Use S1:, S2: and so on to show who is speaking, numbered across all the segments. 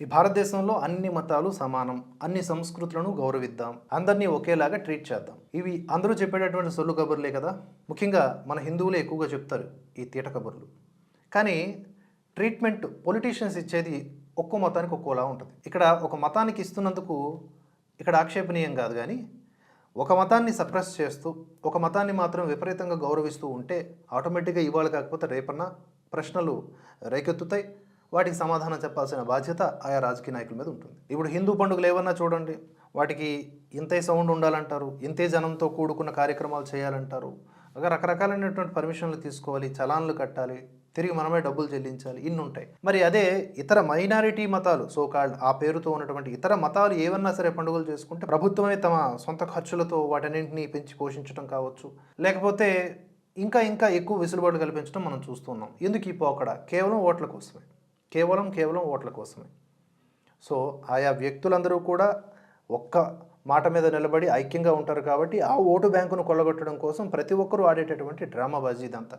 S1: ఈ భారతదేశంలో అన్ని మతాలు సమానం అన్ని సంస్కృతులను గౌరవిద్దాం అందరినీ ఒకేలాగా ట్రీట్ చేద్దాం. ఇవి అందరూ చెప్పేటటువంటి సొల్లు కబుర్లే కదా? ముఖ్యంగా మన హిందువులే ఎక్కువగా చెప్తారు ఈ తీట కబుర్లు. కానీ ట్రీట్మెంట్ పొలిటీషియన్స్ ఇచ్చేది ఒక్కో మతానికి ఒక్కోలా ఉంటుంది. ఇక్కడ ఒక మతానికి ఇస్తున్నందుకు ఇక్కడ ఆక్షేపణీయం కాదు కానీ ఒక మతాన్ని సప్రెస్ చేస్తూ ఒక మతాన్ని మాత్రం విపరీతంగా గౌరవిస్తూ ఉంటే ఆటోమేటిక్గా ఇవాళ కాకపోతే రేపన్నా ప్రశ్నలు రేకెత్తుతాయి. వాటికి సమాధానం చెప్పాల్సిన బాధ్యత ఆయా రాజకీయ నాయకుల మీద ఉంటుంది. ఇప్పుడు హిందూ పండుగలు ఏమన్నా చూడండి. వాటికి ఇంతే సౌండ్ ఉండాలంటారు. ఇంతే జనంతో కూడుకున్న కార్యక్రమాలు చేయాలంటారు. రకరకాలైనటువంటి పర్మిషన్లు తీసుకోవాలి చలాన్లు కట్టాలి తిరిగి మనమే డబ్బులు చెల్లించాలి ఇన్ని ఉంటాయి. మరి అదే ఇతర మైనారిటీ మతాలు సో కాల్డ్ ఆ పేరుతో ఉన్నటువంటి ఇతర మతాలు ఏవన్నా సరే పండుగలు చేసుకుంటే ప్రభుత్వమే తమ సొంత ఖర్చులతో వాటన్నింటినీ పెంచి పోషించడం కావచ్చు. లేకపోతే ఇంకా ఇంకా ఎక్కువ వెసులుబాటు కల్పించడం మనం చూస్తున్నాం ఎందుకు ఈ పోకడ? కేవలం ఓట్ల కోసమే. కేవలం కేవలం ఓట్ల కోసమే. సో ఆయా వ్యక్తులందరూ కూడా ఒక్క మాట మీద నిలబడి ఐక్యంగా ఉంటారు కాబట్టి ఆ ఓటు బ్యాంకును కొల్లగొట్టడం కోసం ప్రతి ఒక్కరూ ఆడేటటువంటి డ్రామాబాజీ ఇదంతా.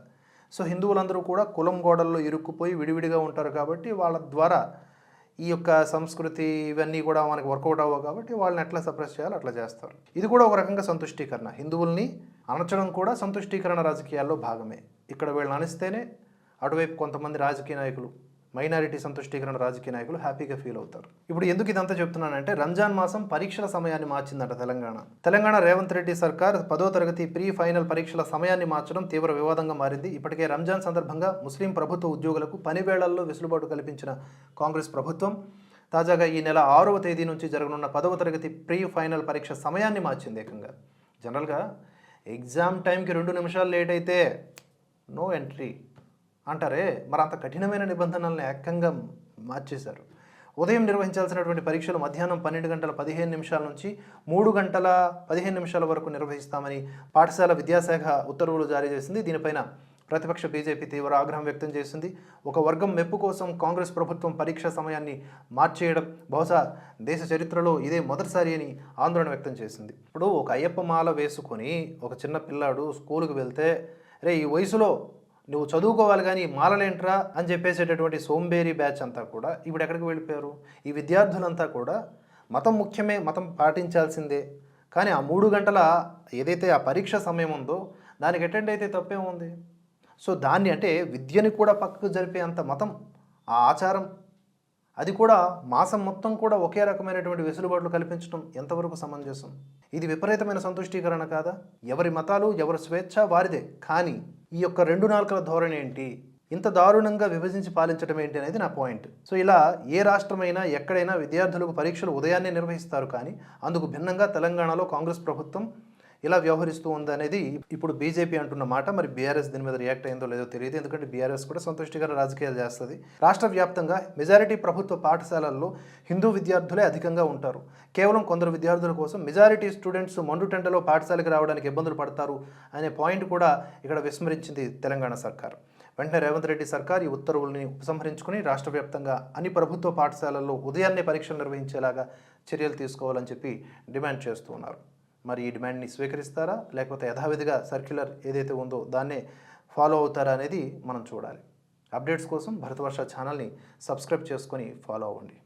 S1: సో హిందువులందరూ కూడా కులం గోడల్లో ఇరుక్కుపోయి విడివిడిగా ఉంటారు కాబట్టి వాళ్ళ ద్వారా ఈ యొక్క సంస్కృతి ఇవన్నీ కూడా మనకి వర్కౌట్ అవ్వవు కాబట్టి వాళ్ళని ఎట్లా సప్రెస్ చేయాలో అట్లా చేస్తారు. ఇది కూడా ఒక రకంగా సంతుష్టీకరణ. హిందువుల్ని అణచడం కూడా సంతుష్టీకరణ రాజకీయాల్లో భాగమే. ఇక్కడ వీళ్ళని అనిస్తేనే అటువైపు కొంతమంది రాజకీయ నాయకులు మైనారిటీ సంతుష్టీకరణ రాజకీయ నాయకులు హ్యాపీగా ఫీల్ అవుతారు. ఇప్పుడు ఎందుకు ఇదంతా చెప్తున్నానంటే రంజాన్ మాసం పరీక్షల సమయాన్ని మార్చిందట తెలంగాణ. తెలంగాణ రేవంత్ రెడ్డి సర్కార్ పదో తరగతి ప్రీ ఫైనల్ పరీక్షల సమయాన్ని మార్చడం తీవ్ర వివాదంగా మారింది. ఇప్పటికే రంజాన్ సందర్భంగా ముస్లిం ప్రభుత్వ ఉద్యోగులకు పని వేళల్లో వెసులుబాటు కల్పించిన కాంగ్రెస్ ప్రభుత్వం తాజాగా ఈ నెల ఆరవ తేదీ నుంచి జరగనున్న పదవ తరగతి ప్రీ ఫైనల్ పరీక్ష సమయాన్ని మార్చింది ఏకంగా. జనరల్గా ఎగ్జామ్ టైంకి రెండు నిమిషాలు లేట్ అయితే నో ఎంట్రీ. అంటారే మరి అంత కఠినమైన నిబంధనల్ని ఏకంగా మార్చేశారు. ఉదయం నిర్వహించాల్సినటువంటి పరీక్షలు మధ్యాహ్నం పన్నెండు గంటల పదిహేను నిమిషాల నుంచి మూడు గంటల పదిహేను నిమిషాల వరకు నిర్వహిస్తామని పాఠశాల విద్యాశాఖ ఉత్తర్వులు జారీ చేసింది. దీనిపైన ప్రతిపక్ష బీజేపీ తీవ్ర ఆగ్రహం వ్యక్తం చేసింది. ఒక వర్గం మెప్పు కోసం కాంగ్రెస్ ప్రభుత్వం పరీక్ష సమయాన్ని మార్చేయడం బహుశా దేశ చరిత్రలో ఇదే మొదటిసారి అని ఆందోళన వ్యక్తం చేసింది. ఇప్పుడు ఒక అయ్యప్ప మాల వేసుకొని ఒక చిన్న పిల్లాడు స్కూలుకు వెళ్తే రే ఈ వయసులో నువ్వు చదువుకోవాలి కానీ మాలలేంట్రా అని చెప్పేసేటటువంటి సోంబేరి బ్యాచ్ అంతా కూడా ఇప్పుడు ఎక్కడికి వెళ్ళిపోయారు? ఈ విద్యార్థులంతా కూడా మతం ముఖ్యమే మతం పాటించాల్సిందే. కానీ ఆ మూడు గంటల ఏదైతే ఆ పరీక్ష సమయం ఉందో దానికి అటెండ్ అయితే తప్పేముంది సో దాన్ని అంటే విద్యని కూడా పక్కకు జరిపే అంత మతం ఆ ఆచారం అది కూడా మాసం మొత్తం కూడా ఒకే రకమైనటువంటి వెసులుబాట్లు కల్పించడం ఎంతవరకు సమంజసం? ఇది విపరీతమైన సంతుష్టీకరణ కాదా? ఎవరి మతాలు ఎవరి స్వేచ్ఛ వారిదే. కానీ ఈ యొక్క రెండు నాలుకల ధోరణి ఏంటి? ఇంత దారుణంగా విభజించి పాలించడం ఏంటి అనేది నా పాయింట్ సో ఇలా ఏ రాష్ట్రమైనా ఎక్కడైనా విద్యార్థులకు పరీక్షలు ఉదయాన్నే నిర్వహిస్తారు కానీ అందుకు భిన్నంగా తెలంగాణలో కాంగ్రెస్ ప్రభుత్వం ఇలా వ్యవహరిస్తూ ఉంది అనేది ఇప్పుడు బీజేపీ అంటున్న మాట. మరి బీఆర్ఎస్ దీని మీద రియాక్ట్ అయిందో లేదో తెలియదు. ఎందుకంటే బీఆర్ఎస్ కూడా సంతుష్టికర రాజకీయాలు చేస్తుంది. రాష్ట్ర వ్యాప్తంగా మెజారిటీ ప్రభుత్వ పాఠశాలల్లో హిందూ విద్యార్థులే అధికంగా ఉంటారు. కేవలం కొందరు విద్యార్థుల కోసం మెజారిటీ స్టూడెంట్స్ మండుటెండలో పాఠశాలకు రావడానికి ఇబ్బందులు పడతారు అనే పాయింట్ కూడా ఇక్కడ విస్మరించింది తెలంగాణ సర్కార్. వెంటనే రేవంత్ రెడ్డి సర్కార్ ఈ ఉత్తర్వుల్ని ఉపసంహరించుకుని రాష్ట్ర వ్యాప్తంగా అన్ని ప్రభుత్వ పాఠశాలల్లో ఉదయాన్నే పరీక్షలు నిర్వహించేలాగా చర్యలు తీసుకోవాలని చెప్పి డిమాండ్ చేస్తూ ఉన్నారు. మరి ఈ డిమాండ్ని స్వీకరిస్తారా? లేకపోతే యథావిధిగా సర్క్యులర్ ఏదైతే ఉందో దాన్నే ఫాలో అవుతారా అనేది మనం చూడాలి. అప్డేట్స్ కోసం భరతవర్ష ఛానల్ని సబ్స్క్రైబ్ చేసుకొని ఫాలో అవ్వండి.